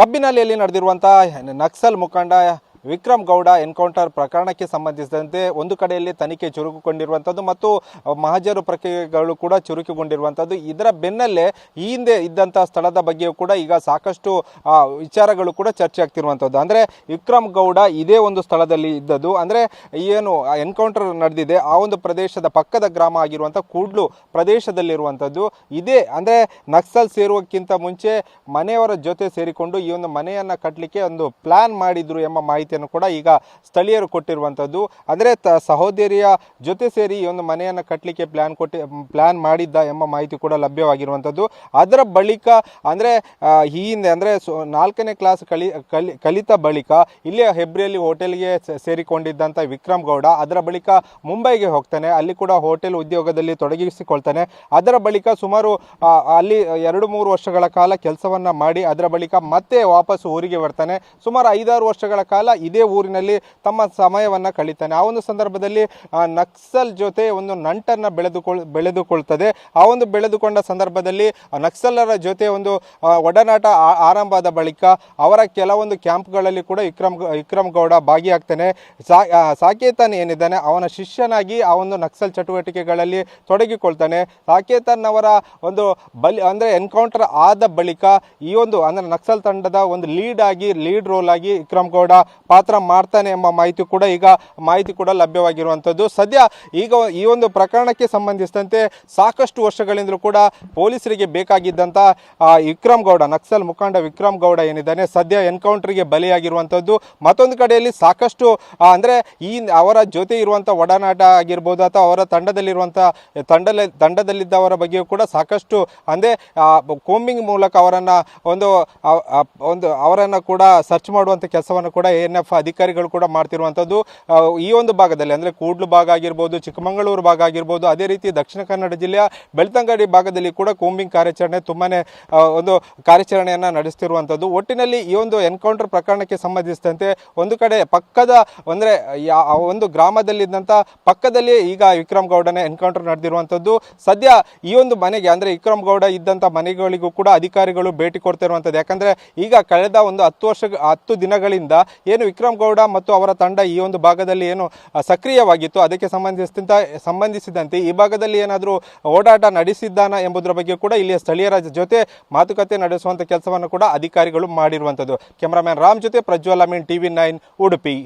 ಕಬ್ಬಿನಲ್ಲಿಯಲ್ಲಿ ನಡೆದಿರುವಂತಹ ನಕ್ಸಲ್ ಮುಖಂಡ ವಿಕ್ರಮ್ ಗೌಡ ಎನ್ಕೌಂಟರ್ ಪ್ರಕರಣಕ್ಕೆ ಸಂಬಂಧಿಸಿದಂತೆ ಒಂದು ಕಡೆಯಲ್ಲಿ ತನಿಖೆ ಚುರುಕುಗೊಂಡಿರುವಂಥದ್ದು ಮತ್ತು ಮಹಜರು ಪ್ರಕ್ರಿಯೆಗಳು ಕೂಡ ಚುರುಕುಗೊಂಡಿರುವಂಥದ್ದು. ಇದರ ಬೆನ್ನಲ್ಲೇ ಈ ಹಿಂದೆ ಇದ್ದಂಥ ಸ್ಥಳದ ಬಗ್ಗೆಯೂ ಕೂಡ ಈಗ ಸಾಕಷ್ಟು ವಿಚಾರಗಳು ಕೂಡ ಚರ್ಚೆ ಆಗ್ತಿರುವಂಥದ್ದು. ಅಂದರೆ ವಿಕ್ರಮ್ ಗೌಡ ಇದೇ ಒಂದು ಸ್ಥಳದಲ್ಲಿ ಇದ್ದದ್ದು. ಅಂದರೆ ಏನು ಎನ್ಕೌಂಟರ್ ನಡೆದಿದೆ. ಆ ಒಂದು ಪ್ರದೇಶದ ಪಕ್ಕದ ಗ್ರಾಮ ಆಗಿರುವಂಥ ಕೂಡ್ಲು ಪ್ರದೇಶದಲ್ಲಿರುವಂಥದ್ದು. ಇದೇ, ಅಂದರೆ ನಕ್ಸಲ್ ಸೇರುವಕ್ಕಿಂತ ಮುಂಚೆ ಮನೆಯವರ ಜೊತೆ ಸೇರಿಕೊಂಡು ಈ ಒಂದು ಮನೆಯನ್ನು ಕಟ್ಟಲಿಕ್ಕೆ ಒಂದು ಪ್ಲಾನ್ ಮಾಡಿದ್ರು ಎಂಬ ಮಾಹಿತಿಯನ್ನು ಕೂಡ ಈಗ ಸ್ಥಳೀಯರು ಕೊಟ್ಟಿರುವಂಥದ್ದು. ಅಂದರೆ ತ ಸಹೋದರಿಯ ಜೊತೆ ಸೇರಿ ಈ ಒಂದು ಮನೆಯನ್ನು ಕಟ್ಟಲಿಕ್ಕೆ ಪ್ಲ್ಯಾನ್ ಕೊಟ್ಟಿ ಪ್ಲ್ಯಾನ್ ಮಾಡಿದ್ದ ಎಂಬ ಮಾಹಿತಿ ಕೂಡ ಲಭ್ಯವಾಗಿರುವಂಥದ್ದು. ಅದರ ಬಳಿಕ ಅಂದರೆ ಈ ಹಿಂದೆ ಅಂದರೆ ಸು, ನಾಲ್ಕನೇ ಕ್ಲಾಸ್ ಕಲಿ ಕಲಿ, ಕಲಿತ ಬಳಿಕ ಇಲ್ಲೇ ಹೆಬ್ರಿಯಲ್ಲಿ ಹೋಟೆಲ್ಗೆ ಸೇರಿಕೊಂಡಿದ್ದಂಥ ವಿಕ್ರಮ್ ಗೌಡ ಅದರ ಬಳಿಕ ಮುಂಬೈಗೆ ಹೋಗ್ತಾನೆ. ಅಲ್ಲಿ ಕೂಡ ಹೋಟೆಲ್ ಉದ್ಯೋಗದಲ್ಲಿ ತೊಡಗಿಸಿಕೊಳ್ತಾನೆ. ಅದರ ಬಳಿಕ ಸುಮಾರು ಅಲ್ಲಿ ಎರಡು ಮೂರು ವರ್ಷಗಳ ಕಾಲ ಕೆಲಸವನ್ನು ಮಾಡಿ, ಅದರ ಬಳಿಕ ಮತ್ತೆ ವಾಪಸ್ ಊರಿಗೆ ಬರ್ತಾನೆ. ಸುಮಾರು ಐದಾರು ವರ್ಷಗಳ ಕಾಲ ಇದೇ ಊರಿನಲ್ಲಿ ತಮ್ಮ ಸಮಯವನ್ನ ಕಳೀತಾನೆ. ಆ ಒಂದು ಸಂದರ್ಭದಲ್ಲಿ ನಕ್ಸಲ್ ಜೊತೆ ಒಂದು ನಂಟನ್ನ ಬೆಳೆದುಕೊಳ್, ಬೆಳೆದುಕೊಳ್ತದೆ. ಆ ಒಂದು ಬೆಳೆದುಕೊಂಡ ಸಂದರ್ಭದಲ್ಲಿ ನಕ್ಸಲರ ಜೊತೆ ಒಂದು ಒಡನಾಟ ಆದ ಬಳಿಕ ಅವರ ಕೆಲವೊಂದು ಕ್ಯಾಂಪ್ಗಳಲ್ಲಿ ಕೂಡ ವಿಕ್ರಮ್ ವಿಕ್ರಮ್ ಗೌಡ ಭಾಗಿಯಾಗ್ತಾನೆ. ಸಾಕೇತನ್ ಏನಿದ್ದಾನೆ, ಅವನ ಶಿಷ್ಯನಾಗಿ ಆ ಒಂದು ನಕ್ಸಲ್ ಚಟುವಟಿಕೆಗಳಲ್ಲಿ ತೊಡಗಿಕೊಳ್ತಾನೆ. ಸಾಕೇತನ್ ಅವರ ಒಂದು ಬಲಿ, ಅಂದರೆ ಎನ್ಕೌಂಟರ್ ಆದ ಬಳಿಕ ಈ ಒಂದು, ಅಂದರೆ ನಕ್ಸಲ್ ತಂಡದ ಒಂದು ಲೀಡ್ ಆಗಿ, ಲೀಡ್ ರೋಲ್ ಆಗಿ ವಿಕ್ರಮ್ ಗೌಡ ಪಾತ್ರ ಮಾಡ್ತಾನೆ ಎಂಬ ಮಾಹಿತಿ ಕೂಡ ಈಗ ಮಾಹಿತಿ ಕೂಡ ಲಭ್ಯವಾಗಿರುವಂಥದ್ದು ಸದ್ಯ ಈಗ ಈ ಒಂದು ಪ್ರಕರಣಕ್ಕೆ ಸಂಬಂಧಿಸಿದಂತೆ ಸಾಕಷ್ಟು ವರ್ಷಗಳಿಂದಲೂ ಕೂಡ ಪೊಲೀಸರಿಗೆ ಬೇಕಾಗಿದ್ದಂಥ ವಿಕ್ರಮ್ ಗೌಡ, ನಕ್ಸಲ್ ಮುಖಂಡ ವಿಕ್ರಮ್ ಗೌಡ ಏನಿದ್ದಾನೆ, ಸದ್ಯ ಎನ್ಕೌಂಟರ್ಗೆ ಬಲಿಯಾಗಿರುವಂಥದ್ದು ಮತ್ತೊಂದು ಕಡೆಯಲ್ಲಿ ಸಾಕಷ್ಟು ಅಂದರೆ ಈ ಅವರ ಜೊತೆ ಇರುವಂಥ ಒಡನಾಟ ಆಗಿರ್ಬೋದು ಅಥವಾ ಅವರ ತಂಡದಲ್ಲಿರುವಂಥ ತಂಡದಲ್ಲಿ, ತಂಡದಲ್ಲಿದ್ದವರ ಬಗ್ಗೆಯೂ ಕೂಡ ಸಾಕಷ್ಟು, ಅಂದರೆ ಕೋಂಬಿಂಗ್ ಮೂಲಕ ಅವರನ್ನು ಒಂದು ಒಂದು ಅವರನ್ನು ಕೂಡ ಸರ್ಚ್ ಮಾಡುವಂಥ ಕೆಲಸವನ್ನು ಕೂಡ ಎನ್ ಎಫ್ ಅಧಿಕಾರಿಗಳು ಕೂಡ ಮಾಡ್ತಿರುವಂಥದ್ದು ಈ ಒಂದು ಭಾಗದಲ್ಲಿ, ಅಂದರೆ ಕೂಡ್ಲು ಭಾಗ ಆಗಿರ್ಬೋದು, ಚಿಕ್ಕಮಗಳೂರು ಭಾಗ ಆಗಿರ್ಬೋದು, ಅದೇ ರೀತಿ ದಕ್ಷಿಣ ಕನ್ನಡ ಜಿಲ್ಲೆಯ ಬೆಳ್ತಂಗಡಿ ಭಾಗದಲ್ಲಿ ಕೂಡ ಕೂಂಬಿಂಗ್ ಕಾರ್ಯಾಚರಣೆ ತುಂಬಾ ಒಂದು ಕಾರ್ಯಾಚರಣೆಯನ್ನು ನಡೆಸ್ತಿರುವಂಥದ್ದು ಒಟ್ಟಿನಲ್ಲಿ ಈ ಒಂದು ಎನ್ಕೌಂಟರ್ ಪ್ರಕರಣಕ್ಕೆ ಸಂಬಂಧಿಸಿದಂತೆ ಒಂದು ಕಡೆ ಪಕ್ಕದ, ಅಂದರೆ ಒಂದು ಗ್ರಾಮದಲ್ಲಿದ್ದಂಥ ಪಕ್ಕದಲ್ಲಿ ಈಗ ವಿಕ್ರಮ್ ಗೌಡನೇ ಎನ್ಕೌಂಟರ್ ನಡೆದಿರುವಂಥದ್ದು ಸದ್ಯ ಈ ಒಂದು ಮನೆಗೆ, ಅಂದರೆ ವಿಕ್ರಮ್ ಗೌಡ ಇದ್ದಂಥ ಮನೆಗಳಿಗೂ ಕೂಡ ಅಧಿಕಾರಿಗಳು ಭೇಟಿ ಕೊಡ್ತಿರುವಂಥದ್ದು ಯಾಕಂದರೆ ಈಗ ಕಳೆದ ಒಂದು ಹತ್ತು ವರ್ಷ, ಹತ್ತು ದಿನಗಳಿಂದ ಏನು ವಿಕ್ರಮ್ ಗೌಡ ಮತ್ತು ಅವರ ತಂಡ ಈ ಒಂದು ಭಾಗದಲ್ಲಿ ಏನು ಸಕ್ರಿಯವಾಗಿತ್ತು. ಅದಕ್ಕೆ ಸಂಬಂಧಿಸಿದಂತ, ಸಂಬಂಧಿಸಿದಂತೆ ಈ ಭಾಗದಲ್ಲಿ ಏನಾದರೂ ಓಡಾಟ ನಡೆಸಿದ್ದಾನ ಎಂಬುದರ ಬಗ್ಗೆ ಕೂಡ ಇಲ್ಲಿಯ ಸ್ಥಳೀಯರ ಜೊತೆ ಮಾತುಕತೆ ನಡೆಸುವಂಥ ಕೆಲಸವನ್ನು ಕೂಡ ಅಧಿಕಾರಿಗಳು ಮಾಡಿರುವಂಥದ್ದು ಕ್ಯಾಮರಾಮ್ಯಾನ್ ರಾಮ್ ಜೊತೆ ಪ್ರಜ್ವಲ್ ಅಮೀನ್, ಟಿವಿ ನೈನ್, ಉಡುಪಿ.